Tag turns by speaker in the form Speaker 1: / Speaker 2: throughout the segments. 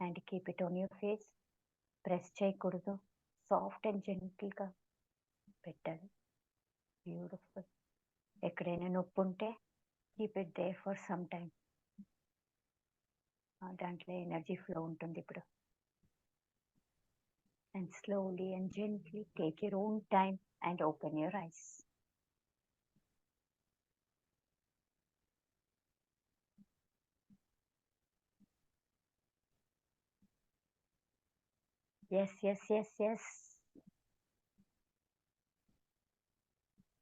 Speaker 1: And keep it on your face press చేయకూడదు soft and జెంటిల్గా పెట్టాలి బ్యూటిఫుల్ ఎక్కడైనా నొప్పి ఉంటే keep it there for some time దాంట్లో ఎనర్జీ ఫ్లో ఉంటుంది ఇప్పుడు. And slowly and gently take your own time and open your eyes yes yes yes yes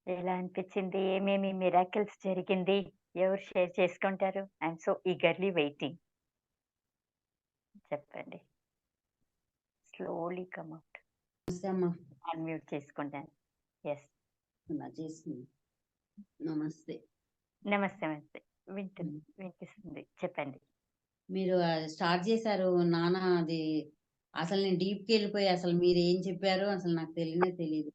Speaker 1: ఎలా అనిపించింది? ఏమేమి మిరాకిల్స్ జరిగింది? ఎవరు షేర్ చేసుకుంటారు? ఐఎమ్ సో ఈగర్లీ వెయిటింగ్ చెప్పండి. స్లోలీ కమ్ అవుట్ అన్మ్యూట్ చేసుకుంటాను. ఎస్
Speaker 2: నమస్తే.
Speaker 1: నమస్తే నమస్తే. వింటుంది వినిపిస్తుంది. చెప్పండి.
Speaker 2: మీరు స్టార్ట్ చేశారు నాన్న అది అసలు నేను డీప్కి వెళ్ళిపోయి అసలు మీరు ఏం చెప్పారో అసలు నాకు తెలియనే తెలియదు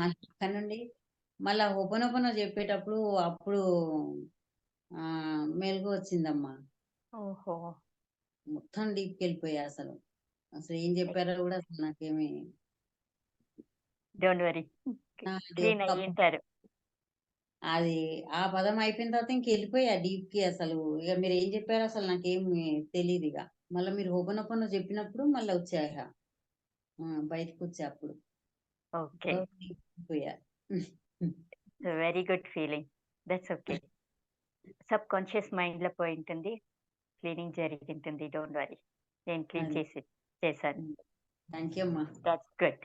Speaker 2: అక్కడ నుండి మళ్ళా ఓపెన్ చెప్పేటప్పుడు అప్పుడు ఆ మెలకు వచ్చిందమ్మా.
Speaker 1: ఓహో.
Speaker 2: మొత్తం డీప్కి వెళ్ళిపోయా అసలు. అసలు ఏం చెప్పారో కూడా అసలు నాకేమి
Speaker 1: డోంట్ వరీ.
Speaker 2: అది ఆ పదం అయిపోయిన తర్వాత ఇంక వెళ్ళిపోయా డీప్కి అసలు. ఇక మీరు ఏం చెప్పారో అసలు నాకేం తెలియదు ఇక. మళ్ళీ మీరు ఓపెన్ చెప్పినప్పుడు మళ్ళీ వచ్చాక బయటకు వచ్చా అప్పుడు.
Speaker 1: ఓకే.
Speaker 2: పోయా
Speaker 1: very good feeling that's okay subconscious మైండ్లో పోయి ఉంటుంది. క్లీనింగ్ జరిగి ఉంటుంది డోంట్ వరీ నేను క్లీన్. చేసి చేశాను.
Speaker 2: థ్యాంక్ యూ అమ్మా.
Speaker 1: That's good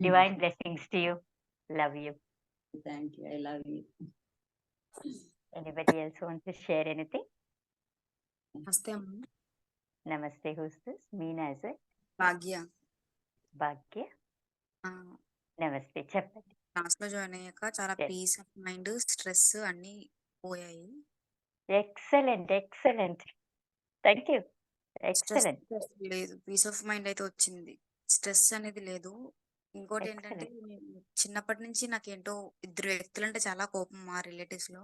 Speaker 1: divine blessings to you love you
Speaker 2: thank you I love you
Speaker 1: anybody else want to share anything
Speaker 3: నమస్తే అమ్మ
Speaker 1: నమస్తే who's this Meena is
Speaker 3: Bhagya
Speaker 1: Bhagya నమస్తే చెప్పండి
Speaker 3: క్లాస్లో జాయిన్ అయ్యాక చాలా. పీస్ ఆఫ్ మైండ్ స్ట్రెస్ అన్ని పోయాయి.
Speaker 1: Excellent excellent thank
Speaker 3: you
Speaker 1: excellent
Speaker 3: లేదు పీస్ ఆఫ్ మైండ్ అయితే వచ్చింది. స్ట్రెస్ అనేది లేదు. ఇంకోటి ఏంటంటే నేను చిన్నప్పటి నుంచి నాకేంటో ఇద్దరు వ్యక్తులు అంటే చాలా కోపం మా రిలేటివ్స్లో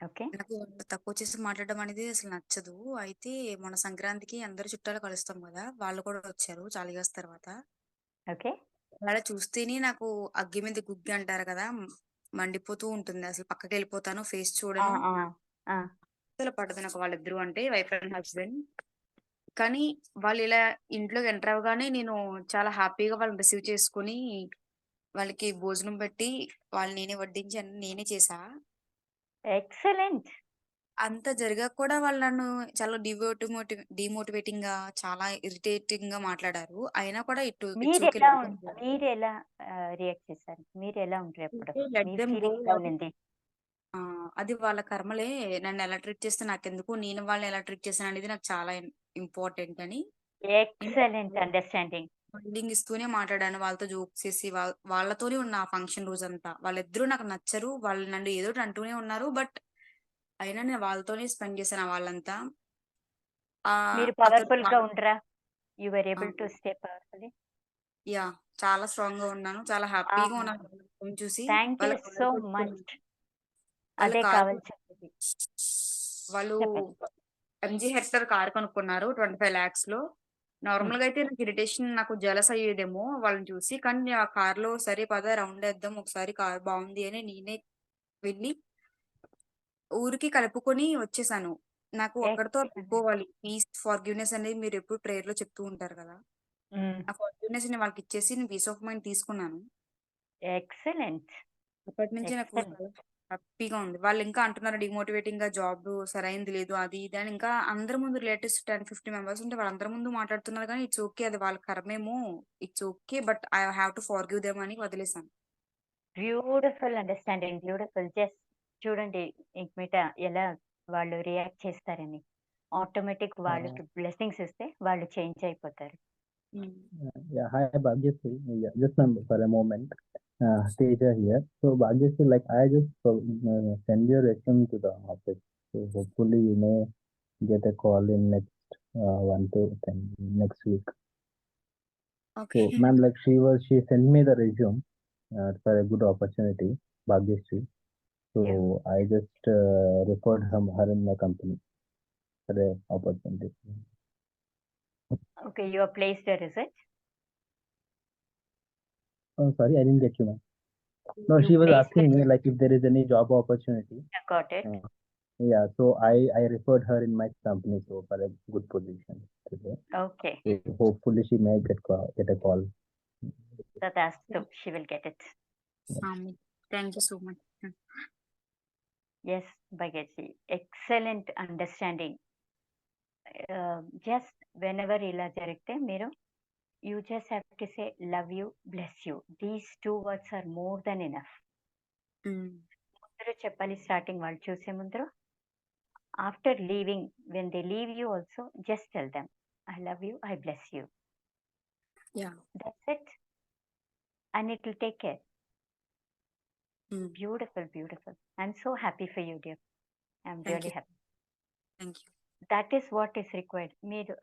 Speaker 1: ఓకే.
Speaker 3: నాకు తక్కువ చేసి మాట్లాడడం అనేది అసలు నచ్చదు. అయితే మన సంక్రాంతికి అందరు చుట్టాలు కలుస్తాం కదా వాళ్ళు కూడా వచ్చారు చాలిగాస్ తర్వాత.
Speaker 1: ఓకే.
Speaker 3: అలా చూస్తేనే నాకు అగ్గి మీద గుగ్గి అంటారు కదా మండిపోతూ ఉంటుంది. అసలు పక్కకి వెళ్ళిపోతాను ఫేస్ చూడను. అసలు పడదు నాకు వాళ్ళిద్దరు అంటే వైఫ్ అండ్ హస్బెండ్. కానీ వాళ్ళు ఇలా ఇంట్లోకి ఎంటర్ అవ్వగానే నేను చాలా హ్యాపీగా వాళ్ళని రిసీవ్ చేసుకుని వాళ్ళకి భోజనం పెట్టి వాళ్ళు నేనే వడ్డించి అన్ని నేనే చేసా.
Speaker 1: ఎక్సలెంట్.
Speaker 3: అంత జరిగాక కూడా వాళ్ళు నన్ను చాలా డిమోటి డిమోటివేటింగ్గా చాలా ఇరిటేటింగ్గా మాట్లాడారు. అయినా కూడా ఇటు
Speaker 1: మీరు ఎలా ఉం- మీరు ఎలా రియాక్ట్ చేశారు? మీరు ఎలా ఉంటారు ఎప్పుడు
Speaker 3: అది వాళ్ళ కర్మలే నన్ను ఎలా ట్రీట్ చేస్తే నాకెందుకు నేను వాళ్ళని ఎలా ట్రీట్ చేశాను అనేది నాకు చాలా ఇంపార్టెంట్ అని.
Speaker 1: Excellent understanding.
Speaker 3: ఫీలింగ్ ఇస్తూనే మాట్లాడాను వాళ్ళతో జోక్స్ చేసి వాళ్ళ వాళ్ళతోనే ఉన్న ఆ ఫంక్షన్ రోజంతా. వాళ్ళిద్దరూ నాకు నచ్చరు వాళ్ళు నన్ను ఏదో అంటూనే ఉన్నారు బట్ అయినా నేను వాళ్ళతోనే స్పెండ్ చేశాను వాళ్ళంతా.
Speaker 1: మీరు
Speaker 3: పవర్ఫుల్గా
Speaker 1: ఉండరా? You are
Speaker 3: able
Speaker 1: to. Stay
Speaker 3: yeah చాలా స్ట్రాంగ్గా ఉన్నాను చాలా హ్యాపీగా. ఉన్నాను చూసి
Speaker 1: థ్యాంక్ యూ
Speaker 3: వాళ్ళ
Speaker 1: సో మచ్. అదే కావాల్సింది.
Speaker 3: వాళ్ళు. ఎంజీ హెక్టర్ కార్ కొనుక్కున్నారు ట్వంటీ ఫైవ్ లాక్స్లో. నార్మల్గా అయితే నాకు ఇరిటేషన్ నాకు జలస్ అయ్యేదేమో వాళ్ళని చూసి కానీ ఆ కార్లో సరే పద రౌండ్ వేద్దాం ఒకసారి కార్ బాగుంది అని నేనే వెళ్ళి ఊరికి కలుపుకొని వచ్చేసాను. నాకు
Speaker 1: Excellent.
Speaker 3: అయిపోవాలి పీస్ ఫార్గివ్నెస్ అనేది మీరు ఎప్పుడు ప్రేయర్లో చెప్తూ ఉంటారు కదా. ఆ ఫార్గివ్నెస్ని వాళ్ళకి ఇచ్చేసి నేను పీస్ ఆఫ్ మైండ్ తీసుకున్నాను.
Speaker 1: ఎక్సలెంట్.
Speaker 3: అప్పటి నుంచి నాకు. హ్యాపీగా ఉంది. వాళ్ళు ఇంకా అంటున్నారు డిమోటివేటింగ్గా జాబ్ సరైంది లేదు అది ఇది అని. ఇంకా అందరి ముందు రిలేటివ్స్ టెన్ ఫిఫ్టీ మెంబర్స్ ఉంటే వాళ్ళందరి ముందు మాట్లాడుతున్నారు కానీ ఇట్స్ ఓకే అది వాళ్ళ కర్మేమో it's okay but I have to forgive them అని వదిలేసాను.
Speaker 1: Beautiful understanding beautiful. జస్ట్ చూడండి ఇంక మీట ఎలా వాళ్ళు రియాక్ట్ చేస్తారని. ఆటోమేటిక్ వాళ్ళకి బ్లెస్సింగ్స్ ఇస్తే వాళ్ళు చేంజ్ అయిపోతారు.
Speaker 4: Yeah, hi Bhagyasri. Yeah, just a, for a moment. Uh, Teja here. So Bhagyasri, like I just uh, send your resume to the office. So hopefully you may get a call in next uh, one to ten next week.
Speaker 3: Okay.
Speaker 4: So ma'am, like she was, she sent me the resume uh, for a good opportunity, Bhagyasri. So I just uh, referred her, her in my company for the opportunity.
Speaker 1: Okay, you are placed there, is it?
Speaker 4: Oh, sorry, I didn't get you, ma'am. No,
Speaker 1: You
Speaker 4: she was
Speaker 1: placed
Speaker 4: asking
Speaker 1: it.
Speaker 4: me like if there is any job opportunity.
Speaker 1: I got it.
Speaker 4: Uh, Yeah, so I I referred her in my company so for a good position today.
Speaker 1: Okay,
Speaker 4: So hopefully she may get call, get a call.
Speaker 1: so that's the, she will get it.
Speaker 3: Thank you so much
Speaker 1: Yes, Bhagaji, excellent understanding. Uh, just whenever ఇలా జరిగితే మీరు you just have to say love you, bless you. These two words are more than enough. ముందర చెప్పాలి starting వాళ్ళు చూసే ముందర. After leaving when they leave you also just tell them I love you I bless you
Speaker 3: Yeah.
Speaker 1: That's it and it will take care beautiful beautiful I'm so happy for you dear
Speaker 3: I'm
Speaker 1: really
Speaker 3: you.
Speaker 1: Happy
Speaker 3: thank you
Speaker 1: that is what is required మీరు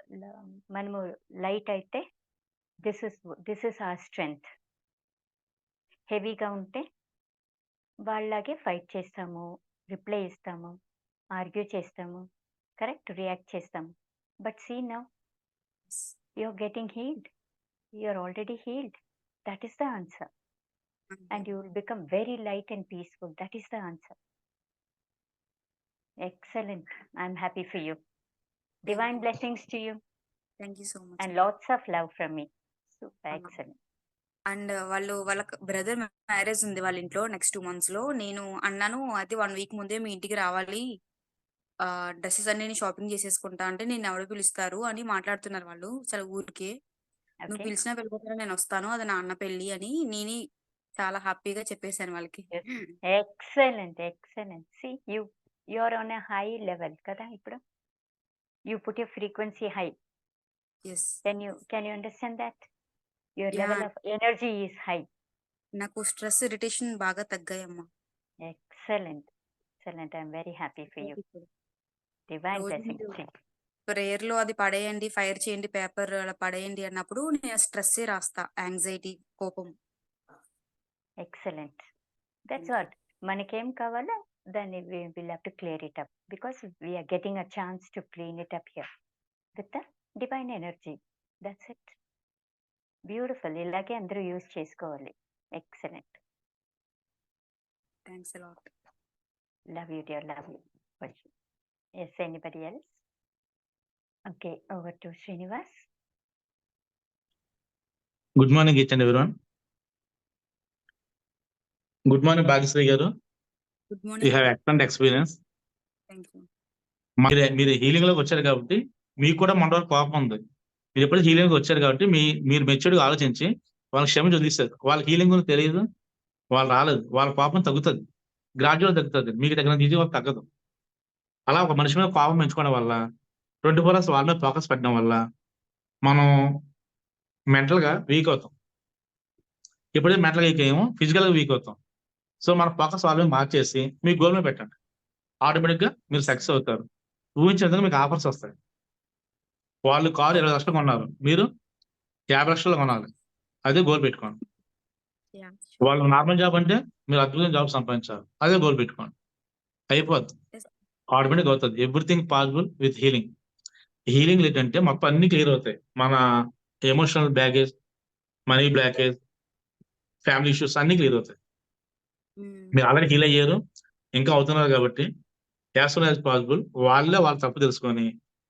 Speaker 1: మనము light అయితే this is this is our strength హెవీగా ఉంటే వాళ్ళలాగే fight చేస్తాము reply ఇస్తాము argue చేస్తాము correct react చేస్తాము but see now you're getting healed you're already healed that is the answer and you will become very light and peaceful that is the answer excellent i'm happy for you divine
Speaker 3: you.
Speaker 1: blessings to you
Speaker 3: thank you so much
Speaker 1: and lots of love from me
Speaker 3: and వాళ్ళు వాళ్ళ brother marriage ఉంది వాళ్ళ ఇంట్లో next two మంత్స్లో. నేను అన్నాను అయితే one week ముందే మీ ఇంటికి రావాలి. డ్రెస్సెస్ అన్ని నేను షాపింగ్ చేసేసుకుంటా అంటే నేను ఎవరు పిలుస్తారు అని మాట్లాడుతున్నారు వాళ్ళు చాలా ఊరికే. నువ్వు పిలిచినా వెళ్ళిపోతారా నేను వస్తాను. అది నా అన్న పెళ్ళి అని నేనే చాలా హ్యాపీగా చెప్పేశాను వాళ్ళకి.
Speaker 1: excellent excellent see you you're on a high level kada ఇప్పుడు. You put your frequency high.
Speaker 3: Yes
Speaker 1: can you can you understand that? Your high
Speaker 3: నాకు స్ట్రెస్ ఇరిటేషన్ బాగా తగ్గాయమ్మా.
Speaker 1: Excellent excellent I'm very happy for you divine
Speaker 3: blessing ప్రేయర్లో అది పడేయండి fire చేయండి paper అలా పడేయండి అన్నప్పుడు నేను స్ట్రెస్ రాస్తా యాంగ్జైటీ కోపం. ఎక్సలెంట్ దట్స్
Speaker 1: వాట్ మనకేం కావాలో దాన్ని we will have to clear it up because we are getting a chance to clean it up here with the divine energy that's it beautiful. ఇలాగే అందరూ యూజ్ చేసుకోవాలి.
Speaker 3: Excellent.
Speaker 1: Thanks a lot love you dear love you. Yes anybody else okay
Speaker 5: over to Srinivas good morning each and everyone good
Speaker 3: morning
Speaker 5: Bhagyashree
Speaker 3: గారు
Speaker 5: good you have
Speaker 3: excellent experience
Speaker 5: మీరు మీరు హీలింగ్లోకి వచ్చారు కాబట్టి మీకు కూడా మన వరకు కోపం ఉంది. మీరు ఎప్పుడు హీలింగ్ వచ్చారు కాబట్టి మీ మీరు మెచ్యూర్గా ఆలోచించి వాళ్ళకి క్షమించి చూపిస్తారు. వాళ్ళకి హీలింగ్ గురించి తెలియదు వాళ్ళు రాలేదు వాళ్ళ కోపం తగ్గుతుంది. గ్రాడ్యువల్ తగ్గుతుంది. మీకు దగ్గర తీసి వాళ్ళకి తగ్గదు. అలా ఒక మనిషి మీద కోపం పెంచుకోవడం వల్ల ట్వంటీ ఫోర్ అవర్స్ వాళ్ళ మీద ఫోకస్ పెట్టడం వల్ల మనం మెంటల్గా వీక్ అవుతాం. ఎప్పుడైతే మెంటల్గా వీక్ అయ్యామో ఫిజికల్గా వీక్ అవుతాం. సో మన ఫోకస్ వాళ్ళ మీద మార్చేసి మీ గోల్ మీద పెట్టండి. ఆటోమేటిక్గా మీరు సక్సెస్ అవుతారు. ఊహించిన విధంగా మీకు ఆఫర్స్ వస్తాయి. వాళ్ళు కారు ఇరవై లక్షలు కొన్నారు. మీరు యాభై లక్షలు కొనాలి. అదే గోల్ పెట్టుకోండి. వాళ్ళు నార్మల్ జాబ్ అంటే మీరు అద్భుతమైన జాబ్ సంపాదించాలి అదే గోల్ పెట్టుకోండి. అయిపోద్ది. ఆటోమేటిక్ అవుతుంది. Everything possible with healing healing ఏంటంటే మొత్తం అన్ని క్లియర్ అవుతాయి. మన emotional baggage money blockage family issues అన్ని క్లియర్ అవుతాయి. మీరు ఆల్రెడీ హీల్ అయ్యారు. ఇంకా అవుతున్నారు కాబట్టి యాజ్ సూన్ యాజ్ పాసిబుల్ వాళ్ళే వాళ్ళ తప్పు తెలుసుకొని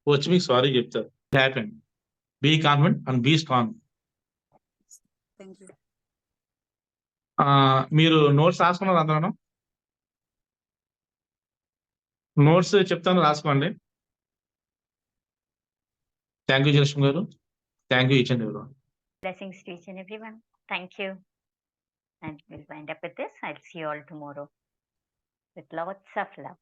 Speaker 5: వచ్చి మీకు సారీ చెప్తారు. Happy be confident and be strong
Speaker 3: thank you
Speaker 5: మీరు నోట్స్ రాసుకున్నారు అందరూ నోట్స్ చెప్తాను రాసుకోండి థ్యాంక్ యూ జలక్ష్మి గారు థ్యాంక్ యూ ఈచ్ అండ్ ఎవరు
Speaker 1: blessings to each and everyone thank you and we'll wind up with this i'll see you all tomorrow with lots of love